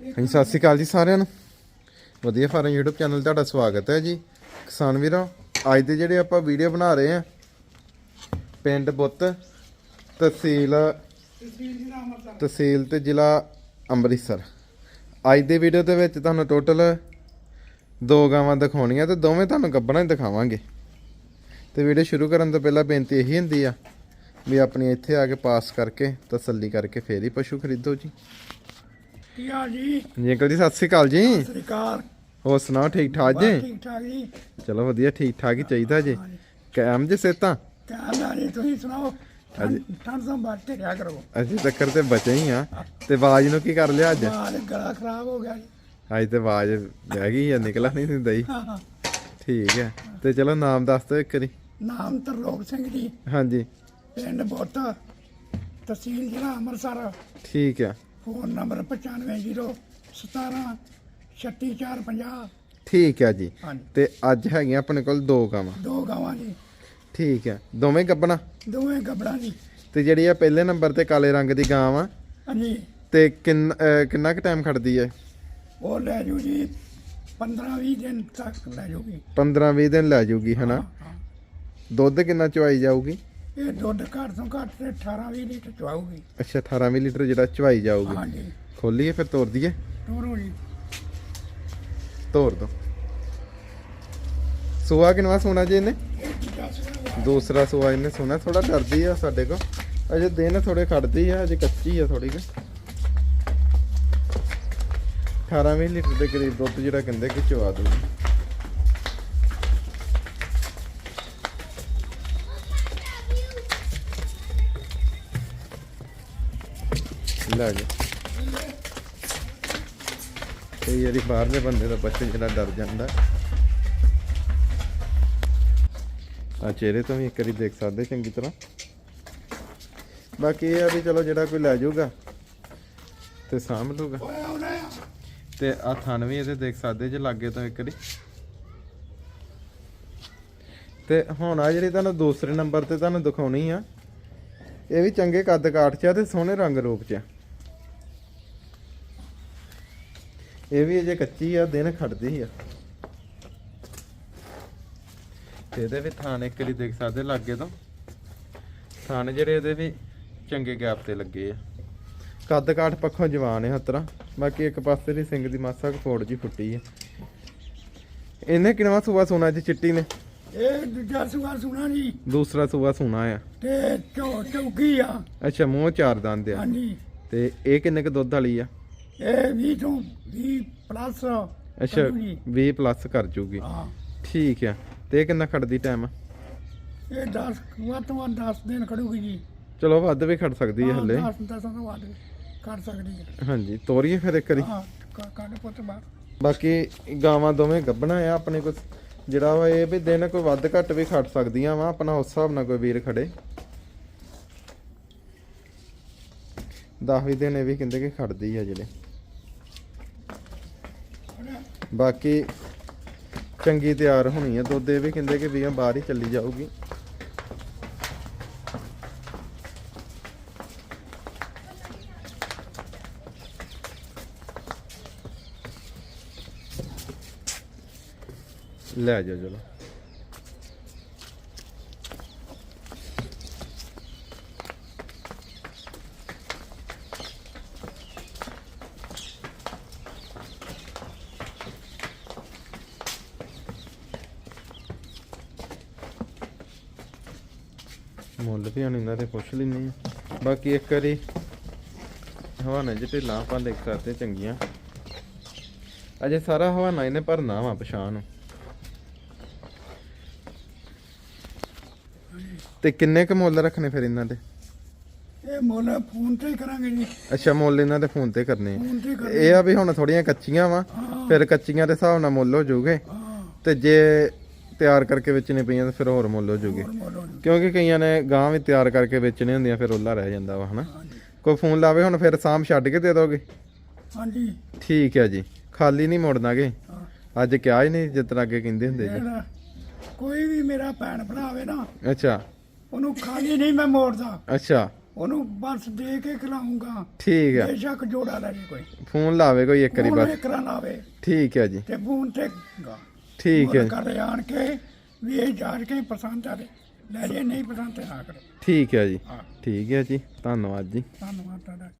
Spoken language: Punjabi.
ਹਾਂਜੀ, ਸਤਿ ਸ਼੍ਰੀ ਅਕਾਲ ਜੀ ਸਾਰਿਆਂ ਨੂੰ। ਵਧੀਆ ਫਾਰਮ YouTube ਚੈਨਲ ਤੁਹਾਡਾ ਸਵਾਗਤ ਹੈ ਜੀ। ਕਿਸਾਨ ਵੀਰਾਂ, ਅੱਜ ਦੇ ਜਿਹੜੇ ਆਪਾਂ ਵੀਡੀਓ ਬਣਾ ਰਹੇ ਆ ਪਿੰਡ ਬੁੱਤ, ਤਹਿਸੀਲ ਤਹਿਸੀਲ ਤੇ ਜ਼ਿਲ੍ਹਾ ਅੰਮ੍ਰਿਤਸਰ। ਅੱਜ ਦੇ ਵੀਡੀਓ ਦੇ ਵਿੱਚ ਤੁਹਾਨੂੰ ਟੋਟਲ ਦੋ ਗਾਵਾਂ ਦਿਖਾਉਣੀਆਂ ਤੇ ਦੋਵੇਂ ਤੁਹਾਨੂੰ ਗੱਬਣਾ ਹੀ ਦਿਖਾਵਾਂਗੇ। ਤੇ ਵੀਡੀਓ ਸ਼ੁਰੂ ਕਰਨ ਤੋਂ ਪਹਿਲਾਂ ਬੇਨਤੀ ਇਹੀ ਹੁੰਦੀ ਆ ਵੀ ਆਪਣੀ ਇੱਥੇ ਆ ਕੇ ਪਾਸ ਕਰਕੇ ਤਸੱਲੀ ਕਰਕੇ ਫੇਰ ਹੀ ਪਸ਼ੂ ਖਰੀਦੋ ਜੀ। ਕੀ ਹਾਲ ਜੀ? ਜੀ ਅੰਕਲ ਜੀ ਸਤਿ ਸ਼੍ਰੀ ਅਕਾਲ ਜੀ। ਸਤਿ ਸ੍ਰੀ ਅਕਾਲ। ਹੋਰ ਸੁਣਾਓ ਠੀਕ ਠਾਕ ਜੀ? ਠੀਕ ਠਾਕ ਜੀ। ਚਲੋ ਵਧੀਆ ਠੀਕ ਠਾਕ ਹੀ ਚਾਹੀਦਾ ਜੀ। ਕਾਇਮ ਜੀ। ਸੇਤਾਂ ਕਹਿਣ ਦਾ ਨਹੀਂ ਤੁਸੀਂ ਸੁਣਾਓ? ਠੰਡ ਤੋਂ ਬਚ ਕੇ ਰਿਹਾ ਕਰੋ। ਅਸੀਂ ਤੱਕਰ ਤੇ ਬਚੇ ਹੀ ਆ। ਤੇ ਆਵਾਜ਼ ਨੂੰ ਕੀ ਕਰ ਲਿਆ ਅੱਜ? ਗਲਾ ਖਰਾਬ ਹੋ ਗਿਆ ਜੀ। ਅੱਜ ਤੇ ਆਵਾਜ਼ ਰਹਿ ਗਈ ਆ ਨਿਕਲਾ ਨਹੀਂ ਦਿੰਦਾ ਜੀ। ਠੀਕ ਹੈ ਤੇ ਚਲੋ ਨਾਮ ਦੱਸ ਦਿਓ ਇੱਕ ਵਾਰੀ। ਨਾਮ ਤਰਲੋਕ ਸਿੰਘ ਜੀ। ਹਾਂਜੀ। ਪਿੰਡ ਬੋਤ ਤਹਿਸੀਲ ਜ਼ਿਲ੍ਹਾ ਅੰਮ੍ਰਿਤਸਰ। ਠੀਕ ਹੈ ਫੋਨ ਨੰਬਰ 95 17 36450 ਠੀਕ ਹੈ ਜੀ। ਹਾਂਜੀ। ਤੇ ਅੱਜ ਹੈਗੀਆਂ ਆਪਣੇ ਕੋਲ ਦੋ ਗਾਵਾਂ। ਦੋ ਗਾਵਾਂ ਜੀ। ਠੀਕ ਹੈ ਦੋਵੇਂ ਗੱਬਣਾ? ਦੋਵੇਂ ਗੱਬੜਾਂ ਜੀ। ਤੇ ਜਿਹੜੀ ਆ ਪਹਿਲੇ ਨੰਬਰ ਤੇ ਕਾਲੇ ਰੰਗ ਦੀ ਗਾਂ ਵਾ ਹਾਂਜੀ। ਤੇ ਕਿੰਨ ਅਹ ਕਿੰਨਾ ਕੁ ਟਾਈਮ ਖੜਦੀ ਹੈ ਉਹ ਲੈ ਜੂ ਜੀ 15 20 ਦਿਨ ਤੱਕ ਲੈ ਜੂਗੀ 15 20 ਦਿਨ ਲੈ ਜਾਊਗੀ ਹਨਾ। ਦੁੱਧ ਕਿੰਨਾ ਚਵਾਈ ਜਾਊਗੀ? ਇਹ ਦੁੱਧ ਘੱਟ ਤੋਂ ਘੱਟ ਤੇ 18 20 ਲੀਟਰ ਚਵਾਉਗੀ ਅੱਛਾ 18 20 ਲੀਟਰ ਜਿਹੜਾ ਚਵਾਈ ਜਾਊਗੀ। ਹਾਂਜੀ। ਖੋਲੀਏ ਫਿਰ ਤੋੜ ਦਈਏ? ਟੋਰੋ ਜੀ। ਤੋੜ ਦੋ। ਸੁਆ ਕਿਨਵਾ ਸੋਨਾ ਜੀ ਇਹਨੇ? ਦੂਸਰਾ ਸੁਆ ਇਹਨੇ ਸੋਨਾ ਥੋੜਾ ਡਰਦੀ ਆ ਸਾਡੇ ਕੋ ਅਜੇ ਦਿਨ ਥੋੜੇ ਖੜਦੀ ਆ ਅਜੇ ਕੱਚੀ ਆ ਥੋੜੀ ਕਿ। 18 20 ਲੀਟਰ ਦੇ ਕਰੀਬ ਦੁੱਧ ਜਿਹੜਾ ਕਹਿੰਦੇ ਕਿ ਚਵਾ ਦੂਗੀ ਲੈ ਜਾ। ਕਈ ਵਾਰੀ ਬਾਹਰਲੇ ਬੰਦੇ ਦਾ ਬੱਚਾ ਜਿਹੜਾ ਡਰ ਜਾਂਦਾ। ਆ ਚਿਹਰੇ ਤੋਂ ਵੀ ਇੱਕ ਵਾਰੀ ਦੇਖ ਸਕਦੇ ਚੰਗੀ ਤਰ੍ਹਾਂ। ਬਾਕੀ ਇਹ ਆ ਵੀ ਚਲੋ ਜਿਹੜਾ ਕੋਈ ਲੈ ਜਾਊਗਾ ਤੇ ਸਾਂਭ ਲੂਗਾ ਓਏ ਆਉਣਾ ਆ ਤੇ ਆ ਥਣ ਵੀ ਇਹਦੇ ਦੇਖ ਸਕਦੇ ਜੇ ਲਾਗੇ ਤੋਂ ਇੱਕ ਵਾਰੀ। ਤੇ ਹੁਣ ਆ ਜਿਹੜੀ ਤੁਹਾਨੂੰ ਦੂਸਰੇ ਨੰਬਰ ਤੇ ਤੁਹਾਨੂੰ ਦਿਖਾਉਣੀ ਆ, ਇਹ ਵੀ ਚੰਗੇ ਕੱਦ ਕਾਠ ਚ ਆ ਤੇ ਸੋਹਣੇ ਰੰਗ ਰੂਪ ਚ ਆ। ਇਹ ਵੀ ਅਜੇ ਕੱਚੀ ਆ ਦਿਨ ਖੜਦੀ ਆ। ਤੇ ਇਹਦੇ ਵੀ ਥਾਣ ਇੱਕ ਵਾਰੀ ਦੇਖ ਸਕਦੇ ਲਾਗੇ ਤੋਂ। ਥਾਣ ਜਿਹੜੇ ਇਹਦੇ ਵੀ ਚੰਗੇ ਗੈਪ ਤੇ ਲੱਗੇ ਆ। ਕੱਦ ਕਾਠ ਪੱਖੋਂ ਜਵਾਨ ਹੈ ਹਤਰਾ। ਬਾਕੀ ਇੱਕ ਪਾਸੇ ਦੀ ਸਿੰਘ ਦੀ ਮਾਸਾ ਕੁ ਫੋੜ ਜੀ ਫੁੱਟੀ ਹੈ ਇਹਨੇ ਕਿਨਵਾ ਸੂਆ ਸੋਨਾ ਚ ਚਿੱਟੀ ਨੇ? ਇਹ ਦੂਜਾ ਸੂਆ ਸੁਣਾ ਜੀ। ਦੂਸਰਾ ਸੂਆ ਸੋਨਾ ਆ। ਤੇ ਚੌ ਚੌਕੀ ਆ। ਅੱਛਾ ਮੂੰਹ ਚਾਰ ਦੰਦ ਆ। ਹਾਂਜੀ। ਤੇ ਇਹ ਕਿੰਨੇ ਕ ਦੁੱਧ ਵਾਲੀ ਆ? ਇਹ 20 ਤੋਂ 20 ਪਲੱਸ ਅੱਛਾ 20 ਪਲੱਸ ਕਰ ਜੂਗੀ ਹਾਂ। ਠੀਕ ਆ। ਤੇ ਇਹ ਕਿੰਨਾ ਖੜਦੀ ਟਾਈਮ ਇਹ 10 ਵੱਧ ਤੋਂ ਵੱਧ 10 ਦਿਨ ਖੜੂਗੀ ਜੀ। ਚਲੋ ਵੱਧ ਵੀ ਖੜ ਸਕਦੀ ਹੈ ਹੱਲੇ। 10 10 ਤੋਂ ਵੱਧ ਕਰ ਸਕਦੀ ਹੈ ਹਾਂਜੀ ਤੋਰੀਏ ਫਿਰ ਇੱਕ ਵਾਰੀ। ਹਾਂ ਕ- ਕੱਢ ਪੁੱਤ ਬਾਹਰ ਬਾਕੀ ਗਾਵਾਂ ਦੋਵੇਂ ਗੱਭਣਾ ਆ ਆਪਣੇ ਕੋਲ ਜਿਹੜਾ ਵਾ ਇਹ ਵੀ ਦਿਨ ਕੋਈ ਵੱਧ ਘੱਟ ਵੀ ਖੜ ਸਕਦੀਆਂ ਵਾ ਆਪਣਾ ਉਸ ਹਿਸਾਬ ਨਾਲ ਕੋਈ ਵੀਰ ਖੜੇ। 10 ਵੀ ਦਿਨ ਇਹ ਵੀ ਕਹਿੰਦੇ ਕਿ ਖੜਦੀ ਆ ਜਿਹੜੇ। ਬਾਕੀ ਚੰਗੀ ਤਿਆਰ ਹੋਣੀ ਹੈ ਦੁੱਧ ਇਹ ਵੀ ਕਹਿੰਦੇ ਕਿ ਵੀਆਂ ਬਾਹਰ ਹੀ ਚੱਲੀ ਜਾਊਗੀ। ਲੈ ਜਾ ਚਲੋ। ਮੁੱਲ ਵੀ ਹੁਣ ਇਹਨਾਂ ਦੇ ਪੁੱਛ ਲੈਨੇ ਆ। ਬਾਕੀ ਇੱਕ ਵਾਰੀ ਹਵਾਨਾ ਜਿਹੜੇ ਢਿੱਲਾਂ ਆਪਾਂ ਸਕਦੇ ਚੰਗੀਆਂ। ਅਜੇ ਸਾਰਾ ਹਵਾਨਾ ਇਹਨੇ ਭਰਨਾ ਵਾ ਪਛਾਣ ਨੂੰ। ਤੇ ਕਿੰਨੇ ਕ ਮੁੱਲ ਰੱਖਣੇ ਫਿਰ ਇਹਨਾਂ ਦੇ? ਇਹ ਮੁੱਲ ਫੋਨ ਤੇ ਹੀ ਕਰਾਂਗੇ ਜੀ। ਅੱਛਾ ਮੁੱਲ ਇਹਨਾਂ ਦੇ ਫੋਨ ਤੇ ਕਰਨੇ ਆ। ਫੋਨ ਤੇ ਹੀ ਕਰਾਂਗੇ ਇਹ ਆ ਵੀ ਹੁਣ ਥੋੜੀਆਂ ਕੱਚੀਆਂ ਵਾ। ਫਿਰ ਕੱਚੀਆਂ ਦੇ ਹਿਸਾਬ ਨਾਲ ਮੁੱਲ ਹੋ ਜਾਊਗੇ। ਤੇ ਜੇ ਤਿਆਰ ਕਰਕੇ ਵੇਚਣੇ ਪਈਆਂ ਤਾਂ ਫਿਰ ਹੋਰ ਮੁੱਲ ਹੋ ਜਾਊਗੇ ਹੋਰ ਮੁੱਲ ਹੋ ਜੂ ਕਿਉਂਕਿ ਕਈਆਂ ਨੇ ਗਾਂ ਵੀ ਤਿਆਰ ਕਰਕੇ ਵੇਚਣੇ ਹੁੰਦੀਆਂ ਫਿਰ ਉਹਲਾ ਰਹਿ ਜਾਂਦਾ ਵਾ ਹਨਾ? ਕੋਈ ਫੋਨ ਲਾਵੇ ਹੁਣ ਫਿਰ ਸਾਮ ਛੱਡ ਕੇ ਦੇ ਦੋਗੇ? ਹਾਂਜੀ। ਠੀਕ ਹੈ ਜੀ। ਖਾਲੀ ਨਹੀਂ ਮੋੜਨਾਗੇ ਅੱਜ ਕਿਹਾ ਹੀ ਨਹੀਂ ਤਰ੍ਹਾਂ ਅੱਗੇ ਕਹਿੰਦੇ ਹੁੰਦੇ ਜੀ ਕੋਈ ਵੀ ਮੇਰਾ ਭੈਣ ਭਰਾ ਹੋਵੇ ਨਾ ਅੱਛਾ। ਉਹਨੂੰ ਖਾਲੀ ਨਹੀਂ ਮੈਂ ਮੋੜਦਾ। ਅੱਛਾ। ਉਹਨੂੰ ਬਸ ਦੇ ਕੇ ਖਿਲਾਉਂਗਾ ਠੀਕ ਹੈ ਬੇਸ਼ੱਕ ਜੋੜਾ ਲੈ ਕੋਈ। ਫੋਨ ਲਾਵੇ ਕੋਈ ਇੱਕ ਵਾਰੀ ਬਸ। ਇੱਕ ਰਾਂ ਲਾਵੇ। ਠੀਕ ਹੈ ਜੀ। ਤੇ ਫੋਨ ਤੇ ਠੀਕ ਹੈ। ਕਰ ਆਣ ਕੇ ਵੀ ਇਹ ਜਾਣ ਕੇ ਪਸੰਦ ਆਵੇ ਲੈ ਜੇ ਨਹੀਂ ਪਸੰਦ ਤੇ ਨਾ ਕਰੇ। ਠੀਕ ਹੈ ਜੀ। ਹਾਂ। ਠੀਕ ਹੈ ਜੀ। ਧੰਨਵਾਦ ਜੀ। ਧੰਨਵਾਦ ਤੁਹਾਡਾ।